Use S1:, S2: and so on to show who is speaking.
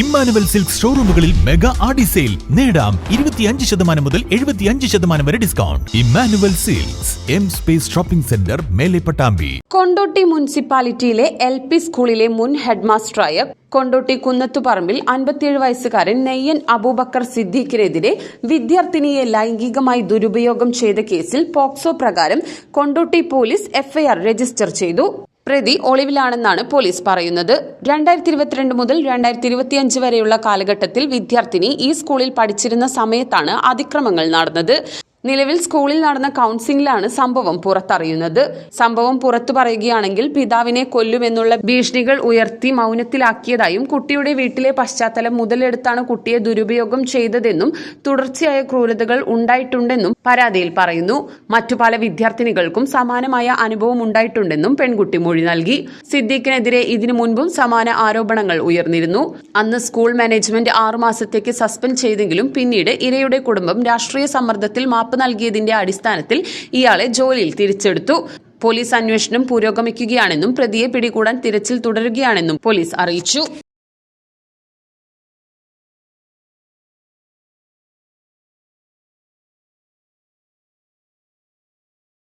S1: Emmanuel silk ഷോറൂമുകളിൽ mega Aadi sale. നേടാം ഇരുപത്തിയഞ്ച് ശതമാനം മുതൽ എഴുപത്തിയഞ്ച് ശതമാനം വരെ discount. Emmanuel silks M space shopping centre മേലെ പട്ടാമ്പി.
S2: കൊണ്ടോട്ടി മുനിസിപ്പാലിറ്റിയിലെ എൽ പി സ്കൂളിലെ മുൻ ഹെഡ്മാസ്റ്ററായ കൊണ്ടോട്ടി കുന്നത്തുപറമ്പിൽ അൻപത്തിയേഴ് വയസ്സുകാരൻ നെയ്യൻ അബൂബക്കർ സിദ്ദീഖിനെതിരെ വിദ്യാർത്ഥിനിയെ ലൈംഗികമായി ദുരുപയോഗം ചെയ്ത കേസിൽ പോക്സോ പ്രകാരം കൊണ്ടോട്ടി പോലീസ് എഫ്ഐആർ രജിസ്റ്റർ ചെയ്തു. പ്രതി ഒളിവിലാണെന്നാണ് പോലീസ് പറയുന്നത്. രണ്ടായിരത്തി ഇരുപത്തിരണ്ട് മുതൽ രണ്ടായിരത്തി ഇരുപത്തിയഞ്ച് വരെയുള്ള കാലഘട്ടത്തിൽ വിദ്യാർത്ഥിനി ഈ സ്കൂളിൽ പഠിച്ചിരുന്ന സമയത്താണ് അതിക്രമങ്ങൾ നടന്നത്. നിലവിൽ സ്കൂളിൽ നടന്ന കൗൺസിലിംഗിലാണ് സംഭവം പുറത്തറിയുന്നത്. സംഭവം പുറത്തു പറയുകയാണെങ്കിൽ പിതാവിനെ കൊല്ലുമെന്നുള്ള ഭീഷണികൾ ഉയർത്തി മൗനത്തിലാക്കിയതായും കുട്ടിയുടെ വീട്ടിലെ പശ്ചാത്തലം മുതലെടുത്താണ് കുട്ടിയെ ദുരുപയോഗം ചെയ്തതെന്നും തുടർച്ചയായ ക്രൂരതകൾ ഉണ്ടായിട്ടുണ്ടെന്നും പരാതിയിൽ പറയുന്നു. മറ്റു പല വിദ്യാർത്ഥിനികൾക്കും സമാനമായ അനുഭവം ഉണ്ടായിട്ടുണ്ടെന്നും പെൺകുട്ടി മൊഴി നൽകി. സിദ്ദീഖിനെതിരെ ഇതിനു മുൻപും സമാന ആരോപണങ്ങൾ ഉയർന്നിരുന്നു. അന്ന് സ്കൂൾ മാനേജ്മെന്റ് ആറുമാസത്തേക്ക് സസ്പെൻഡ് ചെയ്തെങ്കിലും പിന്നീട് ഇരയുടെ കുടുംബം രാഷ്ട്രീയ സമ്മർദ്ദത്തിൽ മാപ്പ് നൽകിയതിന്റെ അടിസ്ഥാനത്തിൽ ഇയാളെ ജോലിയിൽ തിരിച്ചെടുത്തു. പോലീസ് അന്വേഷണം പുരോഗമിക്കുകയാണെന്നും പ്രതിയെ പിടികൂടാൻ തിരച്ചിൽ തുടരുകയാണെന്നും പോലീസ് അറിയിച്ചു.